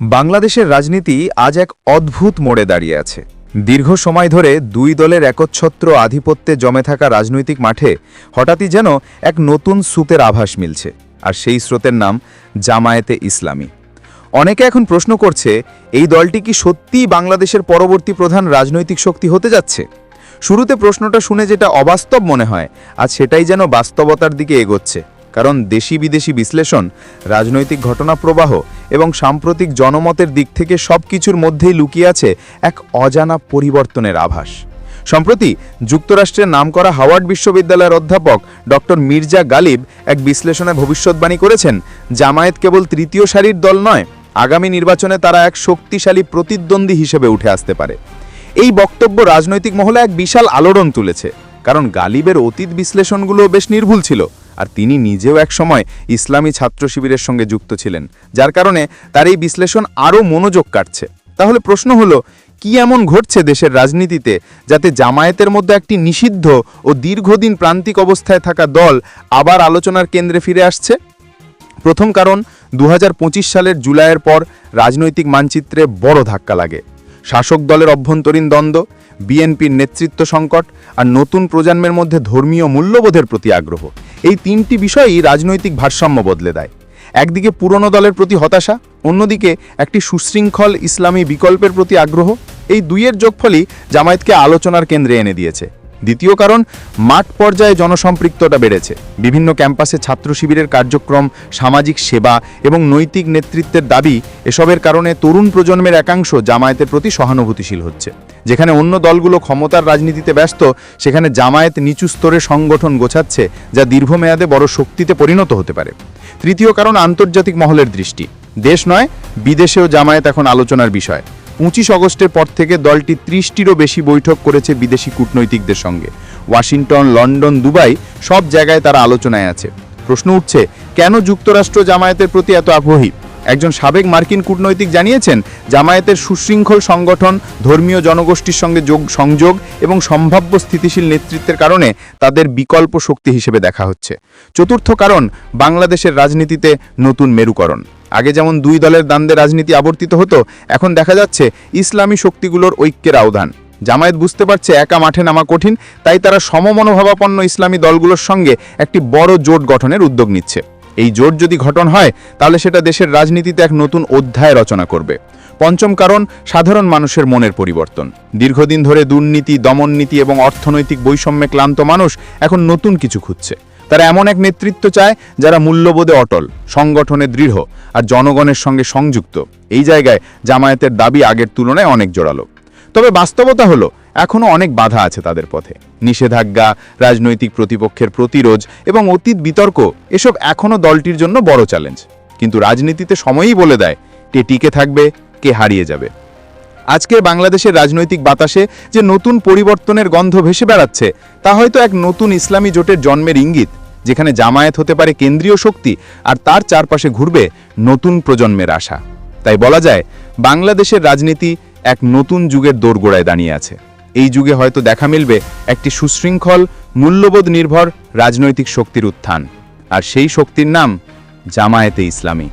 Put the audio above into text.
বাংলাদেশের রাজনীতি আজ এক অদ্ভুত মোড়ে দাঁড়িয়ে আছে। দীর্ঘ সময় ধরে দুই দলের একচ্ছত্র আধিপত্যে জমে থাকা রাজনৈতিক মাঠে হঠাৎই যেন এক নতুন স্রোতের আভাস মিলছে, আর সেই স্রোতের নাম জামায়াতে ইসলামী। অনেকে এখন প্রশ্ন করছে, এই দলটি কি সত্যিই বাংলাদেশের পরবর্তী প্রধান রাজনৈতিক শক্তি হতে যাচ্ছে? শুরুতে প্রশ্নটা শুনে যেটা অবাস্তব মনে হয় আর সেটাই যেন বাস্তবতার দিকে এগোচ্ছে, কারণ দেশি বিদেশি বিশ্লেষণ, রাজনৈতিক ঘটনা প্রবাহ এবং সাম্প্রতিক জনমতের দিক থেকে সব কিছুর মধ্যেই লুকিয়ে আছে এক অজানা পরিবর্তনের আভাস। সম্প্রতি যুক্তরাষ্ট্রের নামকরা হাওয়ার্ড বিশ্ববিদ্যালয়ের অধ্যাপক ডক্টর মির্জা গালিব এক বিশ্লেষণে ভবিষ্যৎবাণী করেছেন, জামায়াত কেবল তৃতীয় সারির দল নয়, আগামী নির্বাচনে তারা এক শক্তিশালী প্রতিদ্বন্দ্বী হিসেবে উঠে আসতে পারে। এই বক্তব্য রাজনৈতিক মহলে এক বিশাল আলোড়ন তুলেছে, কারণ গালিবের অতীত বিশ্লেষণগুলো বেশ নির্ভুল ছিল। আর তিনি নিজেও এক সময় ইসলামী ছাত্র শিবিরের সঙ্গে যুক্ত ছিলেন, যার কারণে তার এই বিশ্লেষণ আরও মনোযোগ কাটছে তাহলে প্রশ্ন হলো, কি এমন ঘটছে দেশের রাজনীতিতে যাতে জামায়াতের মধ্যে একটি নিষিদ্ধ ও দীর্ঘদিন প্রান্তিক অবস্থায় থাকা দল আবার আলোচনার কেন্দ্রে ফিরে আসছে? প্রথম কারণ দু হাজার পঁচিশ সালের জুলাইয়ের পর রাজনৈতিক মানচিত্রে বড় ধাক্কা লাগে। শাসক দলের অভ্যন্তরীণ দ্বন্দ্ব, বিএনপির নেতৃত্ব সংকট আর নতুন প্রজন্মের মধ্যে ধর্মীয় মূল্যবোধের প্রতি আগ্রহ। এই তিনটি বিষয়ই রাজনৈতিক ভারসাম্য বদলে দেয়। একদিকে পুরনো দলের প্রতি হতাশা, অন্যদিকে একটি সুশৃঙ্খল ইসলামী বিকল্পের প্রতি আগ্রহ। এই দুইয়ের যোগফলই জামায়াতকে আলোচনার কেন্দ্রে এনে দিয়েছে। দ্বিতীয় কারণ, মাঠ পর্যায়ে জনসম্পৃক্ততা বেড়েছে। বিভিন্ন ক্যাম্পাসে ছাত্র শিবিরের কার্যক্রম, সামাজিক সেবা এবং নৈতিক নেতৃত্বের দাবি এসবের কারণে তরুণ প্রজন্মের একাংশ জামায়াতের প্রতি সহানুভূতিশীল হচ্ছে। যেখানে অন্য দলগুলো ক্ষমতার রাজনীতিতে ব্যস্ত, সেখানে জামায়াত নিচু স্তরে সংগঠন গোছাচ্ছে যা দীর্ঘমেয়াদে বড় শক্তিতে পরিণত হতে পারে। তৃতীয় কারণ, আন্তর্জাতিক মহলের দৃষ্টি। দেশ নয়, বিদেশেও জামায়াত এখন আলোচনার বিষয়। পঁচিশ অগস্টের পর থেকে দলটি ত্রিশটিরও বেশি বৈঠক করেছে বিদেশি কূটনৈতিকদের সঙ্গে। ওয়াশিংটন, লন্ডন, দুবাই সব জায়গায় তারা আলোচনায় আছে। প্রশ্ন উঠছে, কেন যুক্তরাষ্ট্র জামায়াতের প্রতি এত আগ্রহী? একজন সাবেক মার্কিন কূটনৈতিক জানিয়েছেন, জামায়াতের সুশৃঙ্খল সংগঠন, ধর্মীয় জনগোষ্ঠীর সঙ্গে যোগ, সংযোগ এবং সম্ভাব্য স্থিতিশীল নেতৃত্বের কারণে তাদের বিকল্প শক্তি হিসেবে দেখা হচ্ছে। চতুর্থ কারণ, বাংলাদেশের রাজনীতিতে নতুন মেরুকরণ। আগে যেমন দুই দলের দ্বান্দ্বে রাজনীতি আবর্তিত হতো, এখন দেখা যাচ্ছে ইসলামী শক্তিগুলোর ঐক্যের আহ্বান জামায়াত বুঝতে পারছে একা মাঠে নামা কঠিন, তাই তারা সমমনোভাবাপন্ন ইসলামী দলগুলোর সঙ্গে একটি বড় জোট গঠনের উদ্যোগ নিচ্ছে। এই জোট যদি গঠন হয়, তাহলে সেটা দেশের রাজনীতিতে এক নতুন অধ্যায় রচনা করবে। পঞ্চম কারণ, সাধারণ মানুষের মনের পরিবর্তন। দীর্ঘদিন ধরে দুর্নীতি, দমননীতি এবং অর্থনৈতিক বৈষম্যে ক্লান্ত মানুষ এখন নতুন কিছু খুঁজছে। তারা এমন এক নেতৃত্ব চায় যারা মূল্যবোধে অটল, সংগঠনে দৃঢ় আর জনগণের সঙ্গে সংযুক্ত। এই জায়গায় জামায়াতের দাবি আগের তুলনায় অনেক জোরালো। তবে বাস্তবতা হলো এখনও অনেক বাধা আছে তাদের পথে। নিষেধাজ্ঞা, রাজনৈতিক প্রতিপক্ষের প্রতিরোধ এবং অতীত বিতর্ক, এসব এখনও দলটির জন্য বড় চ্যালেঞ্জ। কিন্তু রাজনীতিতে সময়ই বলে দেয়, কে টিকে থাকবে, কে হারিয়ে যাবে। আজকের বাংলাদেশের রাজনৈতিক বাতাসে যে নতুন পরিবর্তনের গন্ধ ভেসে বেড়াচ্ছে, তা হয়তো এক নতুন ইসলামী জোটের জন্মের ইঙ্গিত, যেখানে জামায়াত হতে পারে কেন্দ্রীয় শক্তি আর তার চারপাশে ঘুরবে নতুন প্রজন্মের আশা। তাই বলা যায়, বাংলাদেশের রাজনীতি এক নতুন যুগের দোরগোড়ায় দাঁড়িয়ে আছে। এই যুগে হয়তো দেখা মিলবে একটি সুশৃঙ্খল, মূল্যবোধ নির্ভর রাজনৈতিক শক্তির উত্থান। আর সেই শক্তির নাম জামায়াতে ইসলামী।